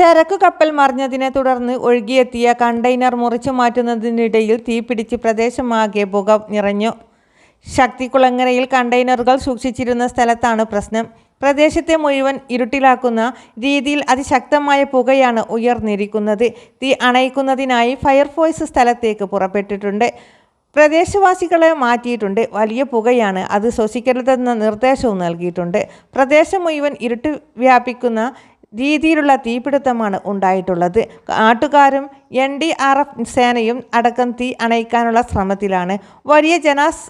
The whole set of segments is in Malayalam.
ചരക്കു കപ്പൽ മറിഞ്ഞതിനെ തുടർന്ന് ഒഴുകിയെത്തിയ കണ്ടെയ്നർ മുറിച്ചു മാറ്റുന്നതിനിടയിൽ തീപിടിച്ച് പ്രദേശമാകെ പുക നിറഞ്ഞു. ശക്തികുളങ്ങരയിൽ കണ്ടെയ്നറുകൾ സൂക്ഷിച്ചിരുന്ന സ്ഥലത്താണ് പ്രശ്നം. പ്രദേശത്തെ മുഴുവൻ ഇരുട്ടിലാക്കുന്ന രീതിയിൽ അതിശക്തമായ പുകയാണ് ഉയർന്നിരിക്കുന്നത്. തീ അണയിക്കുന്നതിനായി ഫയർഫോഴ്സ് സ്ഥലത്തേക്ക് പുറപ്പെട്ടിട്ടുണ്ട്. പ്രദേശവാസികളെ മാറ്റിയിട്ടുണ്ട്. വലിയ പുകയാണ്. അത് ശ്വസിക്കരുതെന്ന നിർദ്ദേശവും നൽകിയിട്ടുണ്ട്. പ്രദേശം മുഴുവൻ ഇരുട്ട് വ്യാപിക്കുന്ന രീതിയിലുള്ള തീപിടുത്തമാണ് ഉണ്ടായിട്ടുള്ളത്. നാട്ടുകാരും എൻ ഡി ആർ എഫ് സേനയും അടക്കം തീ അണയ്ക്കാനുള്ള ശ്രമത്തിലാണ്. വലിയ ജനാസ്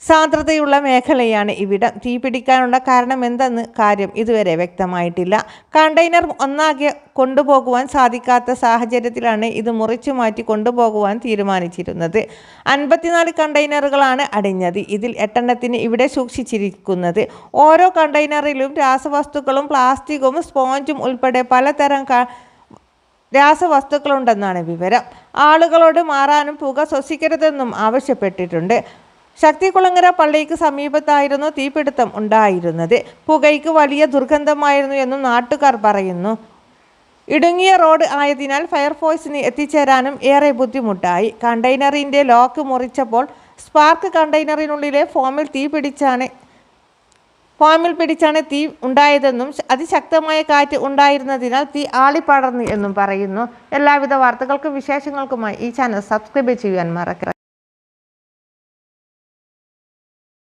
സാന്ദ്രതയുള്ള മേഖലയാണ് ഇവിടം. തീപിടിക്കാനുള്ള കാരണം എന്തെന്ന് കാര്യം ഇതുവരെ വ്യക്തമായിട്ടില്ല. കണ്ടെയ്നർ ഒന്നാകെ കൊണ്ടുപോകുവാൻ സാധിക്കാത്ത സാഹചര്യത്തിലാണ് ഇത് മുറിച്ചു മാറ്റി കൊണ്ടുപോകുവാൻ തീരുമാനിച്ചിരുന്നത്. അൻപത്തിനാല് കണ്ടെയ്നറുകളാണ് അടിഞ്ഞത്. ഇതിൽ എട്ടെണ്ണത്തിന് ഇവിടെ സൂക്ഷിച്ചിരിക്കുന്നത്. ഓരോ കണ്ടെയ്നറിലും രാസവസ്തുക്കളും പ്ലാസ്റ്റിക്കും സ്പോഞ്ചും ഉൾപ്പെടെ പലതരം രാസവസ്തുക്കളുണ്ടെന്നാണ് വിവരം. ആളുകളോട് മാറാനും പുക ശ്വസിക്കരുതെന്നും ആവശ്യപ്പെട്ടിട്ടുണ്ട്. ശക്തികുളങ്ങര പള്ളിക്ക് സമീപത്തായിരുന്നു തീപിടുത്തം ഉണ്ടായിരുന്നത്. പുകയ്ക്ക് വലിയ ദുർഗന്ധമായിരുന്നു എന്നും നാട്ടുകാർ പറയുന്നു. ഇടുങ്ങിയ റോഡ് ആയതിനാൽ ഫയർഫോഴ്സിന് എത്തിച്ചേരാനും ഏറെ ബുദ്ധിമുട്ടായി. കണ്ടെയ്നറിന്റെ ലോക്ക് മുറിച്ചപ്പോൾ സ്പാർക്ക് കണ്ടെയ്നറിനുള്ളിലെ ഫോമിൽ തീ പിടിച്ചാണ് ഫോമിൽ പിടിച്ചാണ് തീ ഉണ്ടായതെന്നും അതിശക്തമായ കാറ്റ് ഉണ്ടായിരുന്നതിനാൽ തീ ആളിപ്പടർന്നു എന്നും പറയുന്നു. എല്ലാവിധ വാർത്തകൾക്കും വിശേഷങ്ങൾക്കുമായി ഈ ചാനൽ സബ്സ്ക്രൈബ് ചെയ്യാൻ മറക്കരുത്.